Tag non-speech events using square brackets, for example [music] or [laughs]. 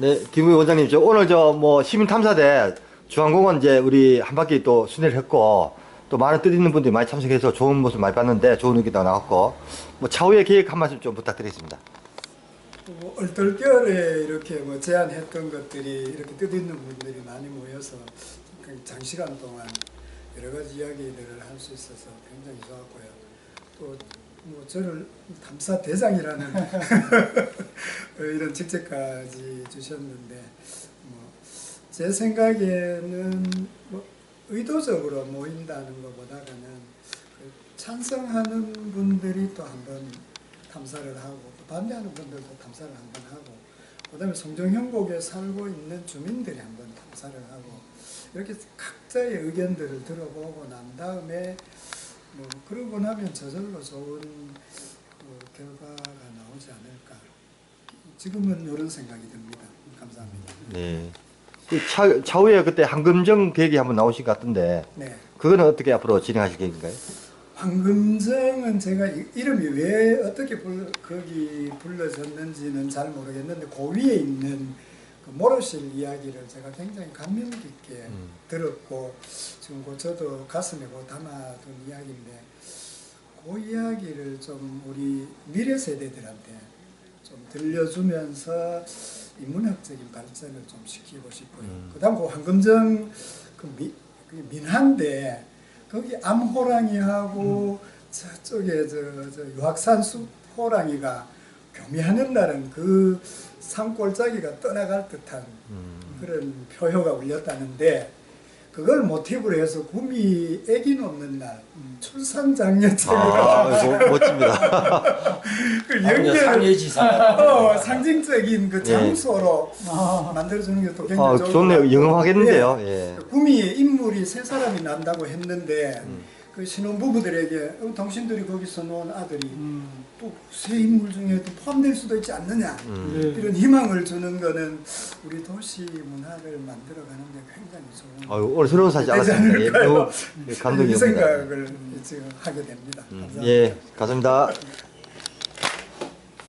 네, 김우희 원장님, 저 오늘 저 뭐 시민 탐사대 중앙공원 이제 우리 한 바퀴 또 순회를 했고 또 많은 뜻 있는 분들이 많이 참석해서 좋은 모습 많이 봤는데 좋은 의견도 나왔고 뭐 차후에 계획 한 말씀 좀 부탁드리겠습니다. 뭐 얼떨결에 이렇게 뭐 제안했던 것들이 이렇게 뜻 있는 분들이 많이 모여서 그 장시간 동안 여러 가지 이야기들을 할 수 있어서 굉장히 좋았고요. 또 뭐 저를 탐사 대장이라는 [laughs] 이런 직책까지 주셨는데 뭐 제 생각에는 뭐 의도적으로 모인다는 것보다는 그 찬성하는 분들이 또 한번 탐사를 하고 또 반대하는 분들도 탐사를 한번 하고 그다음에 송정형곡에 살고 있는 주민들이 한번 탐사를 하고 이렇게 각자의 의견들을 들어보고 난 다음에 뭐 그러고 나면 저절로 좋은 그 결과가 나오지 않을까 지금은 이런 생각이 듭니다. 감사합니다. 네. 그 차, 차후에 그때 한금정 계획이 한번 나오신 것 같은데 네. 그거는 어떻게 앞으로 진행하실 계획인가요? 황금정은 제가 이- 이름이 왜 어떻게 불, 거기 불러졌는지는 잘 모르겠는데 그 위에 있는 그 모로실 이야기를 제가 굉장히 감명 깊게 음. 들었고 지금 그 저도 가슴에 그 담아둔 이야기인데 그 이야기를 좀 우리 미래 세대들한테 좀 들려주면서 인문학적인 발전을 좀 시키고 싶고요. 음. 그다음 그 황금정 그, 미, 그 민한데 거기 암호랑이하고 저쪽에 저, 저 유학산 숲 호랑이가 교미하는 날은 그 산골짜기가 떠나갈 듯한 음. 그런 표효가 울렸다는데 그걸 모티브로 해서 구미 애기 놓는 날 출산 장려책을 아, 이거 멋집니다. [laughs] 그 상해지사. 어, 상징적인 그 예. 장소로 만들어주는 게 또 굉장히 아, 좋은 좋네요. 영험하겠는데요. 예. 예. 그 구미에 인물이 세 사람이 난다고 했는데 음. 그 신혼부부들에게 어, 당신들이 거기서 놓은 아들이 또세 인물 중에 또 포함될 수도 있지 않느냐 음. 이런 희망을 주는 거는 우리 도시 문화를 만들어가는 데 굉장히 좋은 아유, 오늘 새로운 사실 되지 알았습니다. 예, 않을까요? 너무 이 감동이옵니다. 생각을 지금 하게 됩니다. 음, 감사합니다. 예, 감사합니다.